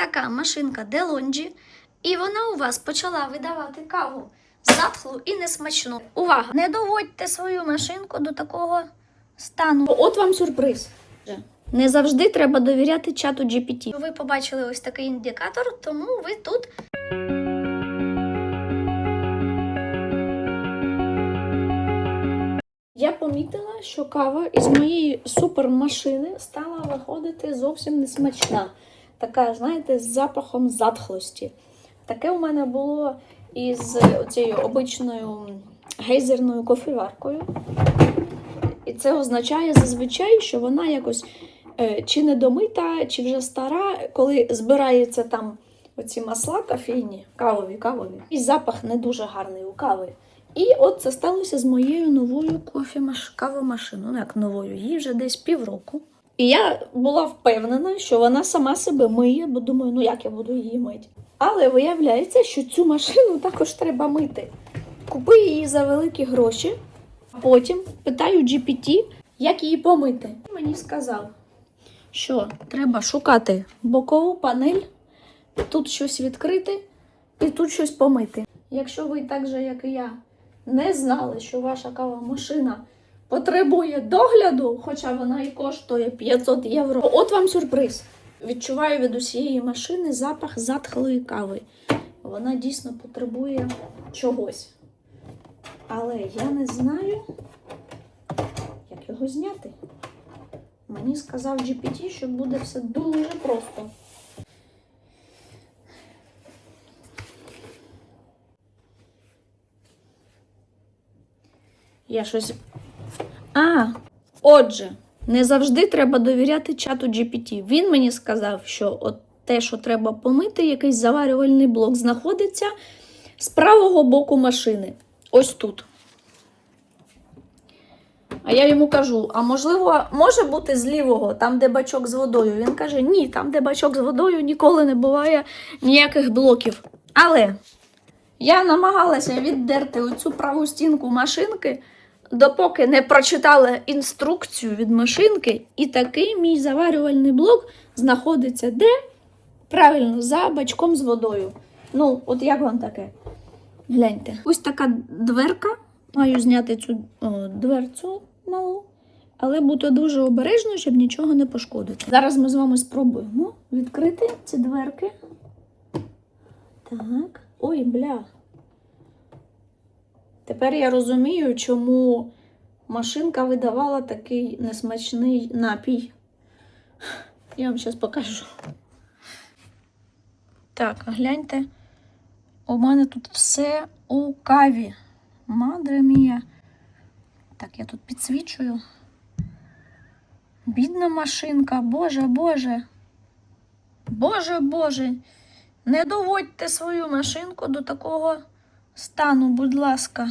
така машинка Делонджі, і вона у вас почала видавати каву затхлу і несмачну. Увага! Не доводьте свою машинку до такого стану. От вам сюрприз. Не завжди треба довіряти чату GPT. Ви побачили ось такий індикатор, тому ви тут. Я помітила, що кава із моєї супермашини стала виходити зовсім несмачна. Така, знаєте, з запахом затхлості. Таке у мене було із цією обичною гейзерною кофеваркою. І це означає зазвичай, що вона якось е, чи недомита, чи вже стара, коли збирається там оці масла кофейні, кавові, кавові. І запах не дуже гарний у кави. І от це сталося з моєю новою кофемаш... кавомашиною. Ну, як новою, їй вже десь півроку. І я була впевнена, що вона сама себе миє, бо думаю, ну як я буду її мити. Але виявляється, що цю машину також треба мити. Купи її за великі гроші, а потім питаю GPT, як її помити. Мені сказав, що треба шукати бокову панель, тут щось відкрити і тут щось помити. Якщо ви так же, як і я, не знали, що ваша кавомашина потребує догляду, хоча вона і коштує 500 євро, от вам сюрприз. Відчуваю від усієї машини запах затхлої кави. Вона дійсно потребує чогось. Але я не знаю, як його зняти. Мені сказав GPT, що буде все дуже просто. Я щось. А, отже, не завжди треба довіряти чату GPT. Він мені сказав, що от те, що треба помити, якийсь заварювальний блок знаходиться з правого боку машини. Ось тут. А я йому кажу: а можливо, може бути з лівого, там, де бачок з водою. Він каже: ні, там, де бачок з водою, ніколи не буває ніяких блоків. Але я намагалася віддерти оцю праву стінку машинки, допоки не прочитала інструкцію від машинки, і такий мій заварювальний блок знаходиться де? Правильно, за бачком з водою. Ну, от як вам таке? Гляньте. Ось така дверка. Маю зняти цю о, дверцю малу, але бути дуже обережною, щоб нічого не пошкодити. Зараз ми з вами спробуємо відкрити ці дверки. Так. Ой, бля. Тепер я розумію, чому машинка видавала такий несмачний напій. Я вам зараз покажу. Так, гляньте. У мене тут все у каві. Мадре мія. Так, я тут підсвічую. Бідна машинка, боже, боже. Боже, боже. Не доводьте свою машинку до такого стану, будь ласка.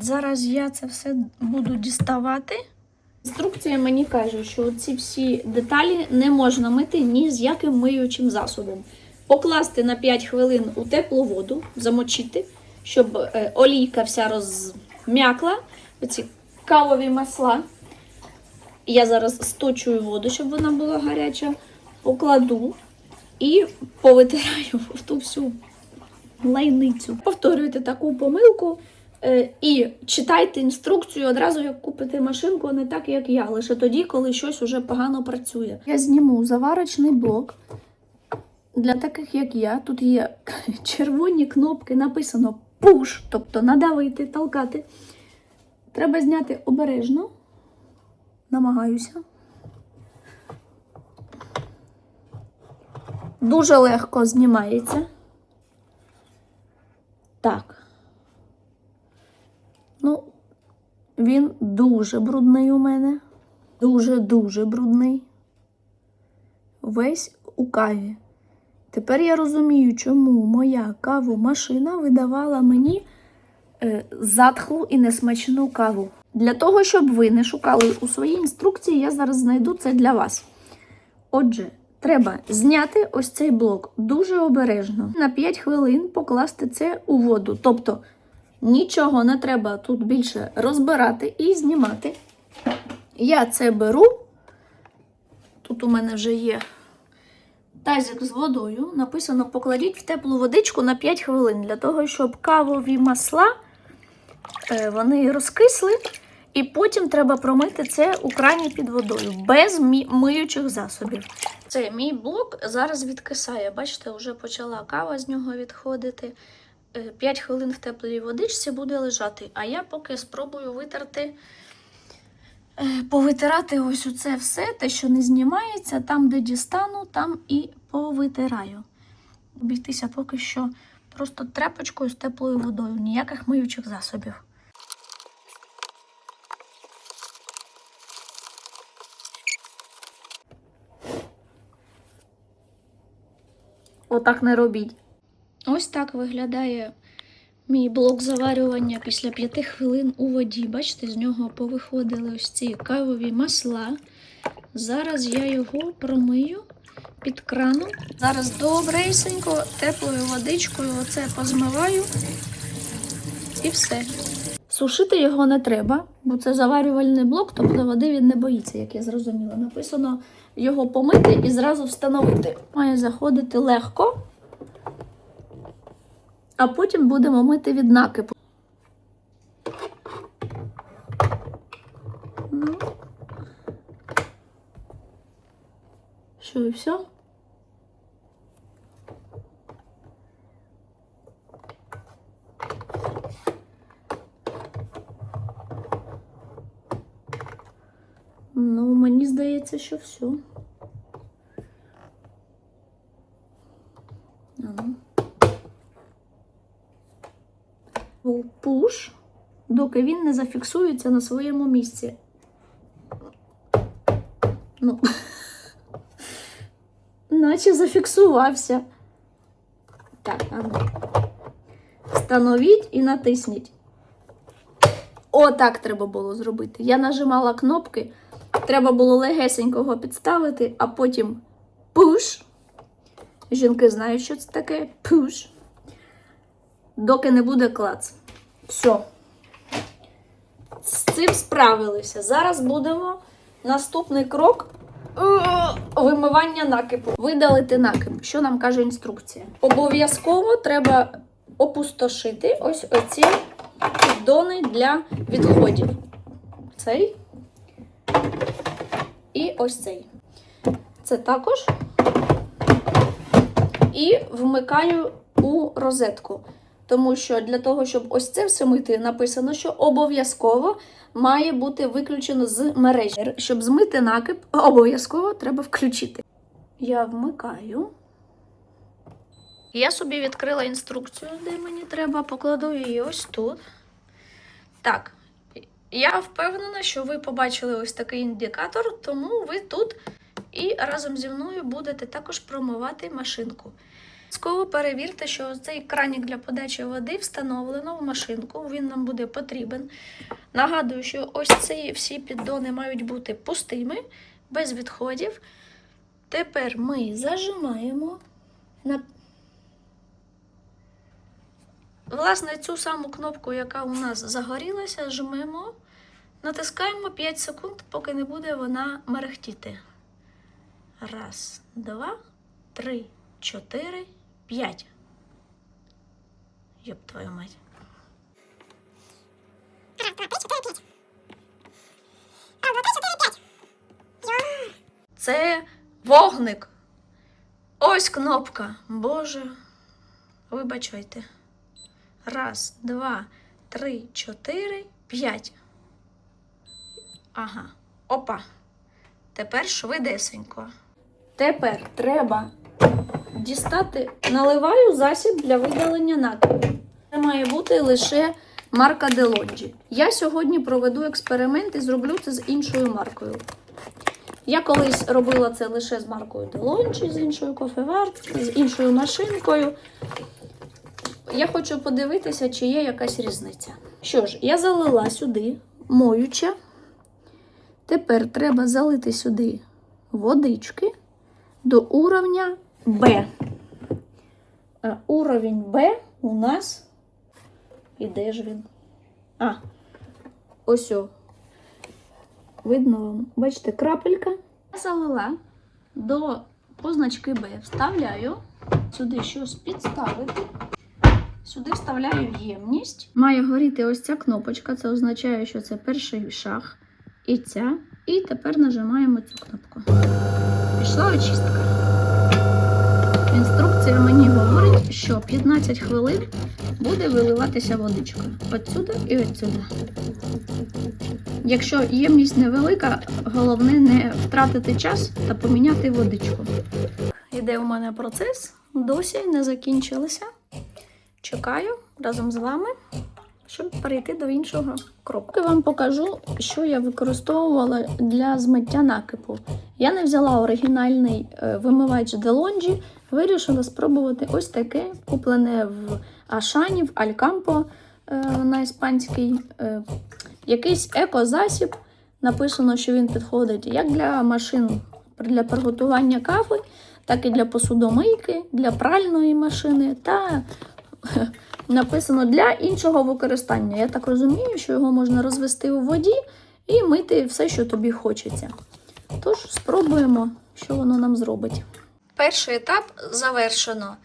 Зараз я це все буду діставати. Інструкція мені каже, що ці всі деталі не можна мити ні з яким миючим засобом. Покласти на 5 хвилин у теплу воду, замочити, щоб е, олійка вся розм'якла, оці кавові масла. Я зараз сточую воду, щоб вона була гаряча, покладу і повитираю в ту всю лайницю. Повторюйте таку помилку е, і читайте інструкцію одразу, як купите машинку, не так, як я, лише тоді, коли щось уже погано працює. Я зніму заварочний блок. Для таких, як я, тут є червоні кнопки, написано push, тобто надавити, толкати. Треба зняти обережно. Намагаюся. Дуже легко знімається. Так. Ну, він дуже брудний у мене. Дуже-дуже брудний. Весь у каві. Тепер я розумію, чому моя кавомашина видавала мені е, затхлу і несмачну каву. Для того, щоб ви не шукали у своїй інструкції, я зараз знайду це для вас. Отже, треба зняти ось цей блок дуже обережно. На 5 хвилин покласти це у воду. Тобто нічого не треба тут більше розбирати і знімати. Я це беру. Тут у мене вже є тазик з водою. Написано покладіть в теплу водичку на 5 хвилин для того, щоб кавові масла е, вони розкисли, і потім треба промити це у крані під водою без миючих засобів. Це мій блок зараз відкисає. Бачите, вже почала кава з нього відходити. 5 хвилин в теплій водичці буде лежати, а я поки спробую витерти, е, повитирати ось оце все, те, що не знімається, там, де дістану, там і повитираю. Обійтися поки що просто тряпочкою з теплою водою, ніяких миючих засобів. Отак не робіть. Ось так виглядає мій блок заварювання після 5 хвилин у воді. Бачите, з нього повиходили ось ці кавові масла. Зараз я його промию під краном. Зараз добресенько, теплою водичкою оце позмиваю і все. Сушити його не треба, бо це заварювальний блок, тобто води він не боїться, як я зрозуміла. Написано його помити і зразу встановити. Має заходити легко, а потім будемо мити від накипу. Ну. Що і все? Ну, мені здається, що все. Пуш, доки він не зафіксується на своєму місці. Ну, наче зафіксувався. Так, а ну. Встановіть і натисніть. О, так треба було зробити. Я нажимала кнопки, треба було легесенько його підставити, а потім пуш. Жінки знають, що це таке пуш. Доки не буде клац. Все. З цим справилися. Зараз будемо наступний крок. е, Вимивання накипу. Видалити накип. Що нам каже інструкція? Обов'язково треба опустошити ось оці піддони для відходів. Цей і ось цей. Це також. І вмикаю у розетку. Тому що для того, щоб ось це все мити, написано, що обов'язково має бути виключено з мережі. Щоб змити накип, обов'язково треба включити. Я вмикаю. Я собі відкрила інструкцію, де мені треба, покладу її ось тут. Так, я впевнена, що ви побачили ось такий індикатор, тому ви тут і разом зі мною будете також промивати машинку. Обов'язково перевірте, що цей кранік для подачі води встановлено в машинку, він нам буде потрібен. Нагадую, що ось ці всі піддони мають бути пустими, без відходів. Тепер ми зажимаємо Власне, цю саму кнопку, яка у нас загорілася, жмемо, натискаємо 5 секунд, поки не буде вона мерехтіти. Раз, два, три, чотири, п'ять. Йоп твою мать. Це вогник. Ось кнопка. Боже. Вибачайте. Раз, два, три, чотири, п'ять. Ага. Опа. Тепер швидесенько. Тепер треба дістати, наливаю засіб для видалення накипу. Це має бути лише марка Делонджі. Я сьогодні проведу експеримент і зроблю це з іншою маркою. Я колись робила це лише з маркою Делончі, з іншою кофеварт, з іншою машинкою. Я хочу подивитися, чи є якась різниця. Що ж, я залила сюди моюча. Тепер треба залити сюди водички до уровня Б. А уровень Б у нас. І де ж він? А, ось о. Видно вам, бачите, крапелька. Я залила до позначки Б вставляю. Сюди щось підставити. Сюди вставляю ємність. Має горіти ось ця кнопочка. Це означає, що це перший шаг. І ця. І тепер нажимаємо цю кнопку. Пішла очистка. Інструкція мені говорить, що 15 хвилин буде виливатися водичка. Отсюди і отсюди. Якщо ємність невелика, головне не втратити час та поміняти водичку. Іде у мене процес, досі не закінчилося. Чекаю разом з вами, щоб перейти до іншого кроку. Я вам покажу, що я використовувала для змиття накипу. Я не взяла оригінальний е, вимивач Делонджі, вирішила спробувати ось таке, куплене в Ашані, в Алькампо е, на іспанський. е, Якийсь екозасіб. Написано, що він підходить як для машин для приготування кави, так і для посудомийки, для пральної машини та написано для іншого використання. Я так розумію, що його можна розвести у воді і мити все, що тобі хочеться. Тож спробуємо, що воно нам зробить. Перший етап завершено.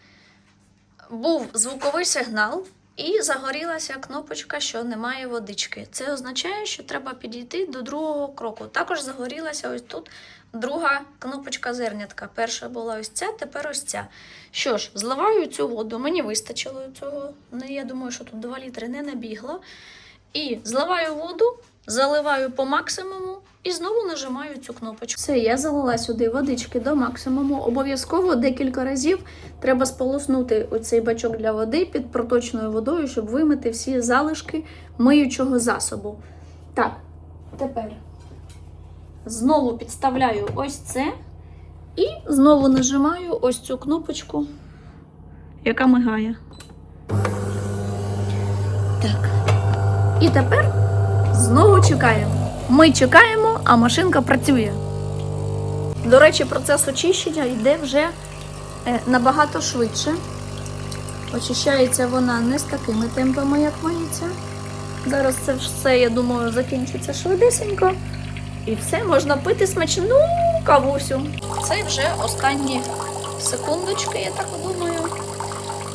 Був звуковий сигнал, і загорілася кнопочка, що немає водички. Це означає, що треба підійти до другого кроку. Також загорілася ось тут друга кнопочка зернятка. Перша була ось ця, тепер ось ця. Що ж, зливаю цю воду. Мені вистачило цього. Ну, я думаю, що тут 2 літри не набігло. І зливаю воду, заливаю по максимуму і знову нажимаю цю кнопочку. Все, я залила сюди водички до максимуму. Обов'язково декілька разів треба сполоснути оцей бачок для води під проточною водою, щоб вимити всі залишки миючого засобу. Так, тепер знову підставляю ось це і знову нажимаю ось цю кнопочку, яка мигає. Так. І тепер знову чекаємо. Ми чекаємо, а машинка працює. До речі, процес очищення йде вже е, набагато швидше. Очищається вона не з такими темпами, як миється. Зараз це все, я думаю, закінчиться швидесенько. І все, можна пити смачну кавусю. Це вже останні секундочки, я так думаю.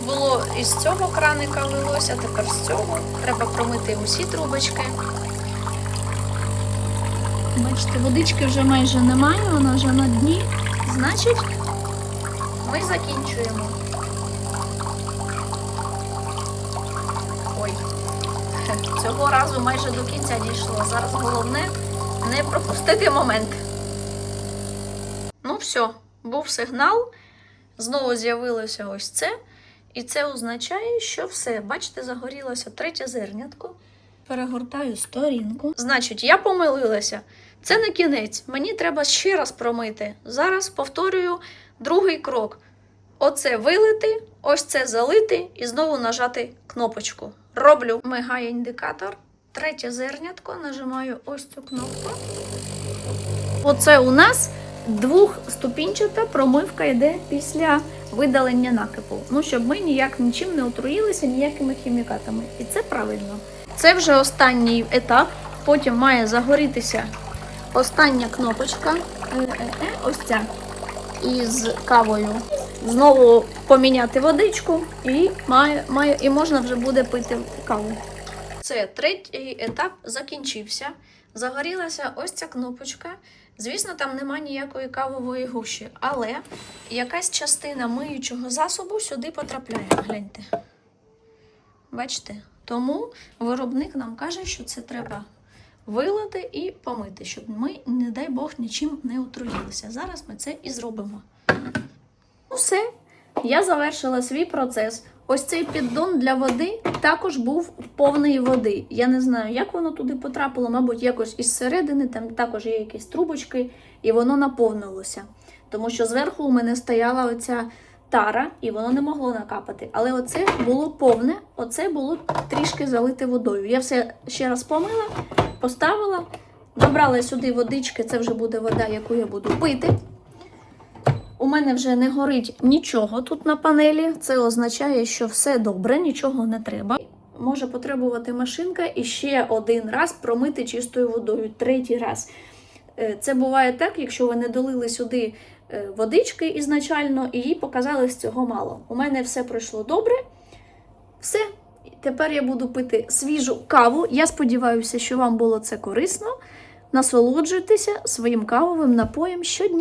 Було із цього краника лилося, тепер з цього. Треба промити усі трубочки. Бачите, водички вже майже немає, вона вже на дні. Значить, ми закінчуємо. Ой, цього разу майже до кінця дійшло. Зараз головне не пропустити момент. Ну, все, був сигнал. Знову з'явилося ось це. І це означає, що все. Бачите, загорілося третє зернятко. Перегортаю сторінку. Значить, я помилилася. Це не кінець. Мені треба ще раз промити. Зараз повторюю другий крок. Оце вилити, ось це залити і знову нажати кнопочку. Роблю. Мигає індикатор. Третє зернятко. Нажимаю ось цю кнопку. Оце у нас двохступінчата промивка йде після видалення накипу. Ну, щоб ми ніяк нічим не отруїлися, ніякими хімікатами. І це правильно. Це вже останній етап. Потім має загорітися остання кнопочка. Ось ця. Із кавою. Знову поміняти водичку і має, має, і можна вже буде пити каву. Це третій етап закінчився. Загорілася ось ця кнопочка. Звісно, там нема ніякої кавової гущі, але якась частина миючого засобу сюди потрапляє. Гляньте. Бачите? Тому виробник нам каже, що це треба вилити і помити, щоб ми, не дай Бог, нічим не отруїлися. Зараз ми це і зробимо. Ну, все, я завершила свій процес. Ось цей піддон для води також був повний води. Я не знаю, як воно туди потрапило, мабуть, якось із середини, там також є якісь трубочки, і воно наповнилося. Тому що зверху у мене стояла оця тара, і воно не могло накапати. Але оце було повне, оце було трішки залите водою. Я все ще раз помила, поставила, набрала сюди водички, це вже буде вода, яку я буду пити. У мене вже не горить нічого тут на панелі. Це означає, що все добре, нічого не треба. Може потребувати машинка і ще один раз промити чистою водою, третій раз. Е, Це буває так, якщо ви не долили сюди е, водички ізначально, і їй показали з цього мало. У мене все пройшло добре. Все. Тепер я буду пити свіжу каву. Я сподіваюся, що вам було це корисно. Насолоджуйтеся своїм кавовим напоєм щодня.